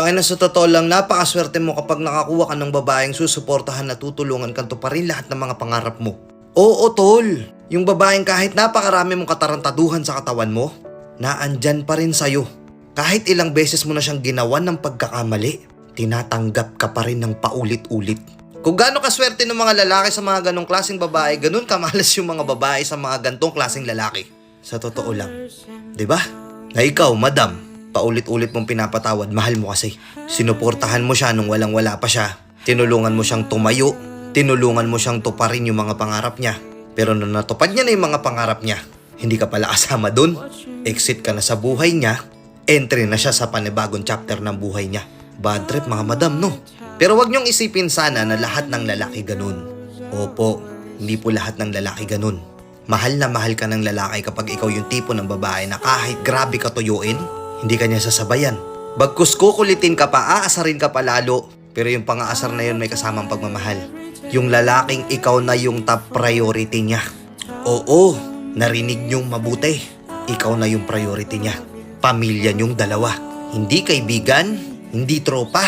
Tangina sa totoo lang, napakaswerte mo kapag nakakuha ka ng babaeng susuportahan na tutulungan kang tuparin lahat ng mga pangarap mo. Oo, tol. Yung babaeng kahit napakarami mong katarantaduhan sa katawan mo, naandyan pa rin sa'yo. Kahit ilang beses mo na siyang ginawan ng pagkakamali, tinatanggap ka pa rin ng paulit-ulit. Kung gaano kaswerte ng mga lalaki sa mga ganong klaseng babae, ganun kamalas yung mga babae sa mga gantong klaseng lalaki. Sa totoo lang. ba? Na ikaw, madam, paulit-ulit mong pinapatawad, mahal mo kasi. Sinuportahan mo siya nung walang-wala pa siya. Tinulungan mo siyang tumayo. Tinulungan mo siyang tuparin yung mga pangarap niya. Pero nung natupad niya na yung mga pangarap niya, hindi ka pala kasama dun. Exit ka na sa buhay niya. Entry na siya sa panibagong chapter ng buhay niya. Bad trip mga madam, no? Pero wag niyong isipin sana na lahat ng lalaki ganun. Opo, hindi po lahat ng lalaki ganun. Mahal na mahal ka ng lalaki kapag ikaw yung tipo ng babae na kahit grabe ka tuyuin, hindi ka niya sasabayan. Bagkus kukulitin ka pa, aasarin ka pa lalo, pero yung pang-aasar na yun may kasamang pagmamahal. Yung lalaking ikaw na yung top priority niya. Oo, narinig niyong mabuti. Ikaw na yung priority niya. Pamilya niyong dalawa. Hindi kaibigan, hindi tropa,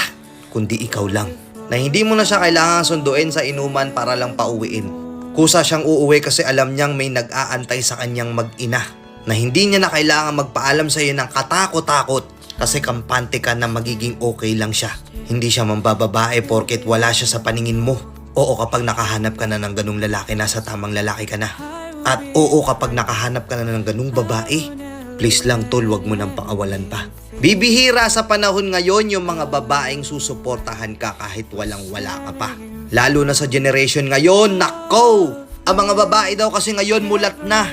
kundi ikaw lang. Na hindi mo na siya kailangan sunduin sa inuman para lang pauwiin. Kusa siyang uuwi kasi alam niyang may nag-aantay sa kanyang mag-ina. Na hindi niya na kailangan magpaalam sa iyo ng katakot-takot kasi kampante ka na magiging okay lang siya. Hindi siya mambababae porket wala siya sa paningin mo. Oo kapag nakahanap ka na ng ganung lalaki, nasa tamang lalaki ka na. At oo kapag nakahanap ka na ng ganung babae, please lang tol, wag mo nang pangawalan pa. Bibihira sa panahon ngayon yung mga babaeng susuportahan ka kahit walang wala ka pa. Lalo na sa generation ngayon, nako! Ang mga babae daw kasi ngayon mulat na.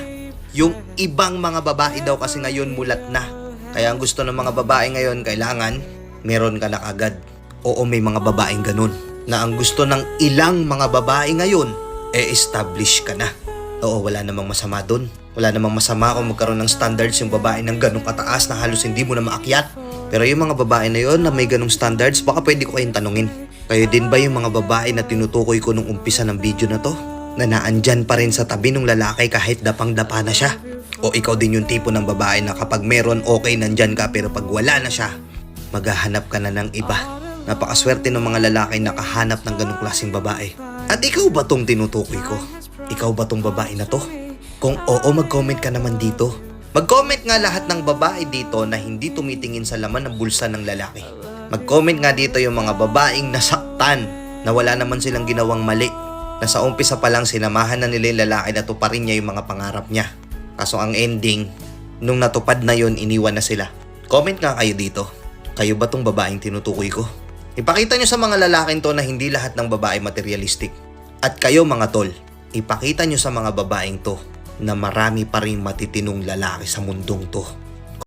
Yung ibang mga babae daw kasi ngayon mulat na. Kaya ang gusto ng mga babae ngayon, kailangan meron ka na agad. Oo, may mga babaeng ganun. Na ang gusto ng ilang mga babae ngayon, e establish ka na. Oo, wala namang masama dun. Wala namang masama kung magkaroon ng standards yung babae ng ganong kataas na halos hindi mo na maakyat. Pero yung mga babae na yon na may ganong standards, baka pwede ko kayong tanungin. Kayo din ba yung mga babae na tinutukoy ko nung umpisa ng video na to? Na naandyan pa rin sa tabi ng lalaki kahit dapang-dapa na siya? O ikaw din yung tipo ng babae na kapag meron okay nandyan ka pero pag wala na siya, maghahanap ka na ng iba. Napakaswerte ng mga lalaki nakahanap ng ganong klaseng babae. At ikaw ba tong tinutukoy ko? Ikaw ba tong babae na to? Kung oo, mag-comment ka naman dito. Mag-comment nga lahat ng babae dito na hindi tumitingin sa laman ng bulsa ng lalaki. Mag-comment nga dito yung mga babaeng nasaktan na wala naman silang ginawang mali. Na sa umpisa pa lang sinamahan na nila yung lalaki na tuparin niya yung mga pangarap niya. Kaso ang ending, nung natupad na yon iniwan na sila. Comment nga kayo dito. Kayo ba tong babaeng tinutukoy ko? Ipakita nyo sa mga lalaking to na hindi lahat ng babae materialistic. At kayo mga tol, ipakita nyo sa mga babaeng to na marami pa rin matitinong lalaki sa mundong to.